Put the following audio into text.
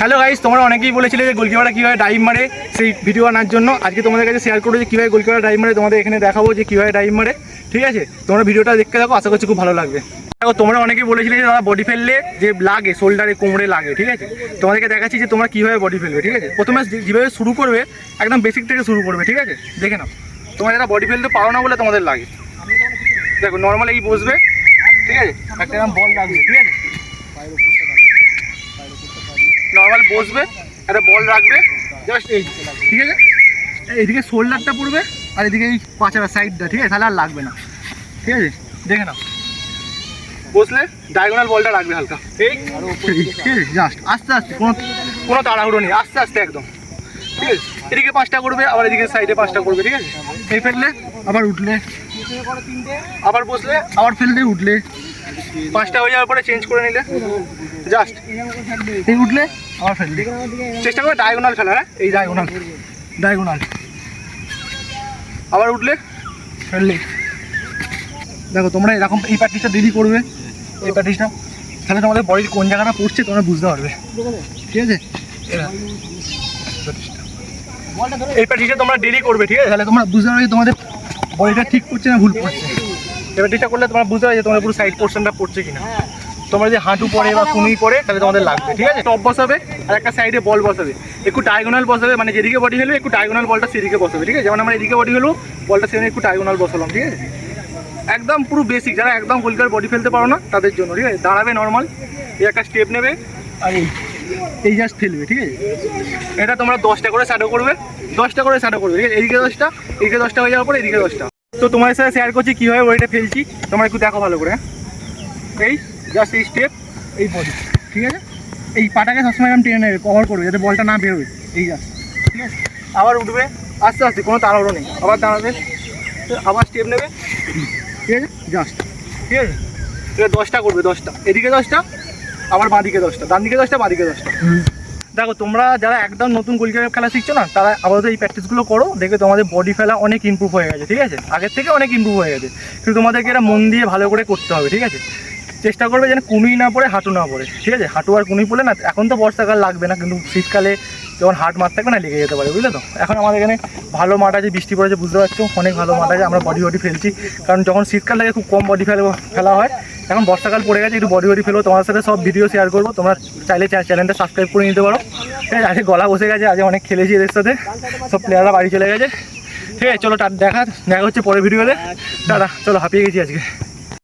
Hello guys তোমরা অনেকেই বলেছিলে যে গোলকিপারটা কীভাবে ডাইভ মারে সেই ভিডিও আনার জন্য। আজকে তোমাদের কাছে শেয়ার করব যে কীভাবে গোলকিপার ডাইভ মারে, তোমাদের এখানে দেখাবো যে কীভাবে ডাইভ মারে। ঠিক আছে? তোমরা ভিডিওটা দেখতে থাকো, আশা করছি খুব ভালো লাগবে। দেখো, তোমরা অনেকেই বলেছিলে যে, দাদা বডি ফেললে যে লাগে শোল্ডারে কোমরে লাগে। ঠিক আছে? তোমাদেরকে দেখাচ্ছি যে তোমরা কীভাবে বডি ফেলবে, ঠিক আছে? প্রথমে যেভাবে শুরু করবে, একদম বেসিক থেকে শুরু করবে, ঠিক আছে? দেখে নাও। তোমরা যারা বডি ফেলতে পারো না বলে তোমাদের লাগে। দেখো নর্মাল এই বসবে, ঠিক আছে? একটা বল লাগবে, ঠিক আছে? নর্মাল বসবে, একটা বল রাখবে জাস্ট এই, ঠিক আছে? এইদিকে শোল্ডারটা পড়বে, আর এদিকে এই পাঁচারা সাইডটা, ঠিক আছে? তাহলে আর লাগবে না, ঠিক আছে? দেখে নাও। বসলে ডায়াগোনাল বলটা রাখবে হালকা। ঠিক আছে? জাস্ট আস্তে আস্তে, কোনো কোনো তাড়াহুড়ো নেই, আস্তে আস্তে একদম। ঠিক আছে? এদিকে পাঁচটা করবে, আবার এদিকে সাইডে পাঁচটা করবে, ঠিক আছে? এই ফেললে, আবার উঠলে। আবার বসলে, আবার ফেললে, উঠলে। পাঁচটা হয়ে যাওয়ার পরে চেঞ্জ করে নিলে। জাস্ট এই উঠলে আবার ফেললে চেষ্টা করে ডায়াগোনাল ফেলা হ্যাঁ? এই ডায়াগোনাল ডায়াগোনাল আবার উঠলে? ফেললে। দেখো তোমরা এরকম এই প্র্যাকটিসটা ডেলি করবে। এই প্র্যাকটিসটা তাহলে তোমাদের বডির কোন জায়গাটা পড়ছে তোমরা বুঝতে পারবে। ঠিক আছে? এই প্র্যাকটিসটা তোমরা ডেলি করবে ঠিক আছে? তাহলে তোমরা বুঝতে পারবে তোমাদের বডিটা ঠিক করছে না ভুল করছে এই প্র্যাকটিসটা করলে তোমরা বুঝতে পারবে যে তোমাদের পুরো সাইড পোর্শনটা পড়ছে কিনা। তোমরা যে হাঁটু পড়ে বা কুমি পড়ে তাহলে তোমাদের লাগবে ঠিক আছে? টপ বসাবে আর একটা সাইডে বল বসাবে। একটু ডায়াগোনাল বসাবে মানে যেদিকে বডি ফেলবে একটু ডায়াগোনাল বলটা সেদিকে বসাবে ঠিক আছে? যেমন আমরা এদিকে বডি ফেলব বলটা সেখানে একটু ডায়াগোনাল বসালাম ঠিক আছে? একদম পুরো বেসিক যারা একদম গোলকার বডি ফেলতে পারো না তাদের জন্য ঠিক আছে? দাঁড়াবে নর্মাল এই একটা স্টেপ নেবে আর এই এই জাস্ট ফেলবে ঠিক আছে? এটা তোমরা দশটা করে শ্যাডো করবে দশটা করে শ্যাডো করবে ঠিক আছে? এদিকে দশটা এদিকে দশটা হয়ে যাওয়ার পরে এদিকে দশটা। তো তোমার সাথে শেয়ার করছি কীভাবে ওইটা ফেলছি তোমরা একটু দেখো ভালো করে হ্যাঁ? এই জাস্ট এই স্টেপ এই বডি ঠিক আছে? এই পাটাকে সবসময় এরকম টেনে নেবে কভার করবে যাতে বলটা না বেরোবে এই জাস্ট ঠিক আছে? আবার উঠবে আস্তে আস্তে কোনো তাড়াহুড়ো নেই। আবার দাঁড়াবে আবার স্টেপ নেবে ঠিক আছে? জাস্ট ঠিক আছে? এবার দশটা করবে দশটা। এদিকে দশটা আবার বাঁদিকে দশটা। ডান দিকে দশটা বাঁদিকে দশটা। দেখো তোমরা যারা একদম নতুন গোলকিপার খেলা শিখছো না তারা আপাতত এই প্র্যাকটিসগুলো করো দেখবে তোমাদের বডি ফেলা অনেক ইমপ্রুভ হয়ে গেছে ঠিক আছে? আগের থেকে অনেক ইমপ্রুভ হয়ে গেছে। কিন্তু তোমাদেরকে এটা মন দিয়ে ভালো করে করতে হবে ঠিক আছে? চেষ্টা করবে যেন কুনুই না পড়ে, হাঁটু না পড়ে, ঠিক আছে? হাঁটু আর কুনুই পড়লে না, এখন তো বর্ষাকাল লাগবে না, কিন্তু শীতকালে যখন হাট মাঠ থাকবে না, লেগে যেতে পারে, বুঝলে তো? এখন আমাদের এখানে ভালো মাঠ আছে, বৃষ্টি পড়েছে, বুঝতে পারছ? অনেক ভালো মাঠ আছে, আমরা বডি বডি ফেলছি। কারণ যখন শীতকাল লাগে, খুব কম বডি ফেলা ফেলা হয়। এখন বর্ষাকাল পড়ে গেছে, একটু বডি বডি ফেলব তোমার সাথে সব ভিডিও শেয়ার করব। তোমরা চাইলে চ্যানেলটা সাবস্ক্রাইব করে নিতে পারো। ঠিক আছে, আজকে গলা বসে গেছে, আজকে অনেক খেলেছি এদের সাথে। সব প্লেয়াররা বাড়ি চলে গেছে। ঠিক আছে, চলো দেখা দেখা হচ্ছে পরের ভিডিওতে দাদা চলো, হাঁপিয়ে গেছি আজকে।